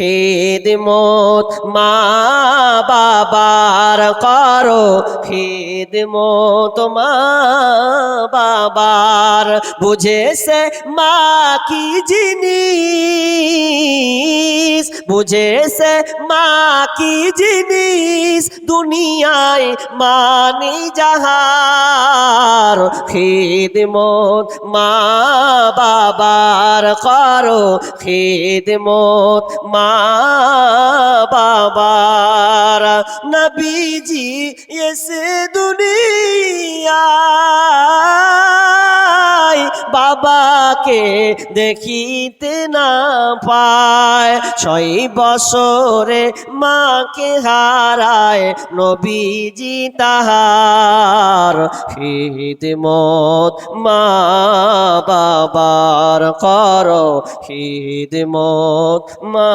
খিদমত মা বাবার করো খিদমত মা বাবার। বুঝেছে মা কি জিনিস? বুঝেছে মা কি জিনিস? দুনিয়ায় মানি যাহার। খিদমত মা বাবার করো খিদমত মা বাবার। নবীজি এসে দুনিয়ায় বাবাকে দেখিতে না পায়, ছয় বছরে মাকে হারায় নবীজি তাহার। খিদমত মা বাবার কর খিদমত মা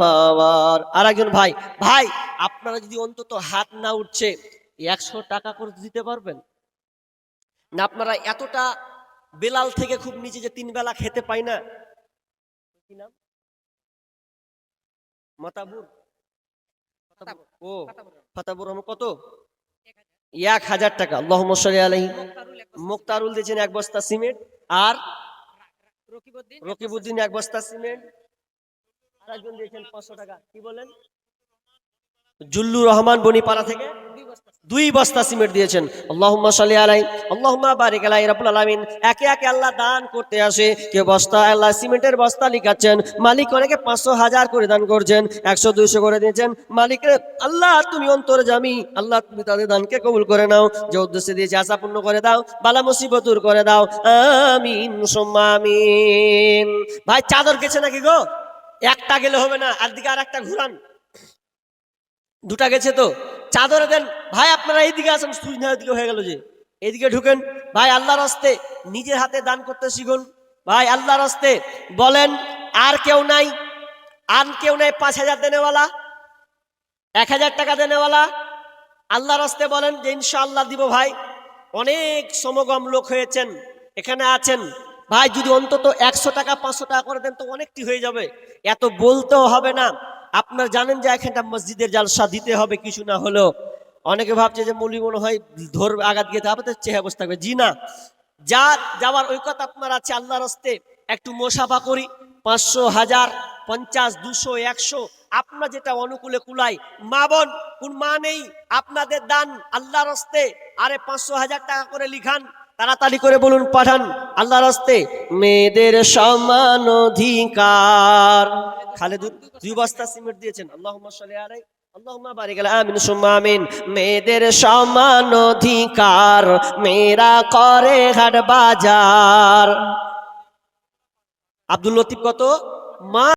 বাবার। আর একজন ভাই ভাই, আপনারা যদি অন্তত হাত না উঠছে, একশো টাকা করে দিতে পারবেন? না, আপনারা এতটা বেলাল থেকে খুব নিচে যে তিন বেলা খেতে পাই না। কি নাম? মতাবুর। ও ফাতাবুর রহমান কত? এক হাজার টাকা। আল্লাহ মশালি আলহি মুক্তারুল দিয়েছেন এক বস্তা সিমেন্ট আর রকিবউদ্দিন এক বস্তা সিমেন্ট। আর একজন দিয়েছেন পাঁচশো টাকা। কি বলেন? জুল্লু রহমান বনিপাড়া থেকে দুই বস্তা সিমেন্ট দিয়েছেন। আল্লাহুম্মা সাল্লি আলাই, আল্লাহুম্মা বারিক আলাই রাব্বুল আলামিন। একে একে আল্লাহ দান করতে আসে। কে বস্তা, আল্লাহ সিমেন্টের বস্তা লিখাচ্ছেন। মালিক অনেকে পাঁচশো হাজার করে দান করছেন, একশো, দুইশো করে দিয়েছেন। মালিকের আল্লাহ, তুমি অন্তরে জামি, আল্লাহ তুমি তাদের দানকে কবুল করে নাও। যে উদ্দেশ্যে দিয়েছে, আশা পূর্ণ করে দাও, বালা মুসিবত দূর করে দাও। আমিন, সুম্মা আমিন। ভাই, চাদর গেছে নাকি গো? একটা গেলে হবে না, আর দিকে আর একটা ঘুরান। দুটা গেছে তো। চাদরে দেন, ভাই, আপনারা এইদিকে আসেন সুইচ না এদিকে হয়ে গেল যে। এদিকে ঢুকেন, ভাই, আল্লাহর হস্তে নিজের হাতে দান করতে শিখুন। ভাই, আল্লাহর হস্তে। বলেন, আর কেউ নাই, আর কেউ নাই, পাঁচ হাজার দেনেওয়ালা, এক হাজার টাকা দেনেওয়ালা। আল্লাহর হস্তে বলেন, যে ইনশাআল্লাহ দিব, ভাই। অনেক সমগম লোক হয়েছেন, এখানে আছেন। ভাই, যদি অন্তত একশো টাকা, পাঁচশো টাকা করে দেন, তো অনেকটি হয়ে যাবে। এত বলতেও হবে না। আপনার জানেন যে এখানটা মসজিদের জালসা দিতে হবে, কিছু না হলেও। অনেকে ভাবছে যে মৌলী মনে হয় ধর আঘাত গিয়ে হবে তো চেহারা বসে থাকবে। জি না। যা যাওয়ার ওই আপনার আছে আল্লাহর হস্তে। একটু মোসাফা করি। পাঁচশো হাজার, পঞ্চাশ, দুশো, একশো। আপনার যেটা অনুকূলে কুলাই মা বোন, কোন মা নেই, আপনাদের দান আল্লাহর হস্তে। আরে পাঁচশো হাজার টাকা করে লিখান। তাড়াতাড়ি করে বলুন, পাঠান। আল্লাহর হস্তে মেয়েদের সমান অধিকার। খালেদুর দুই বস্তা সিমেন্ট দিয়েছেন। আল্লাহ আলাই মেয়েদের সমান অধিকার, মেয়েরা করে হাট বাজার। আব্দুল লতিফ কত? মা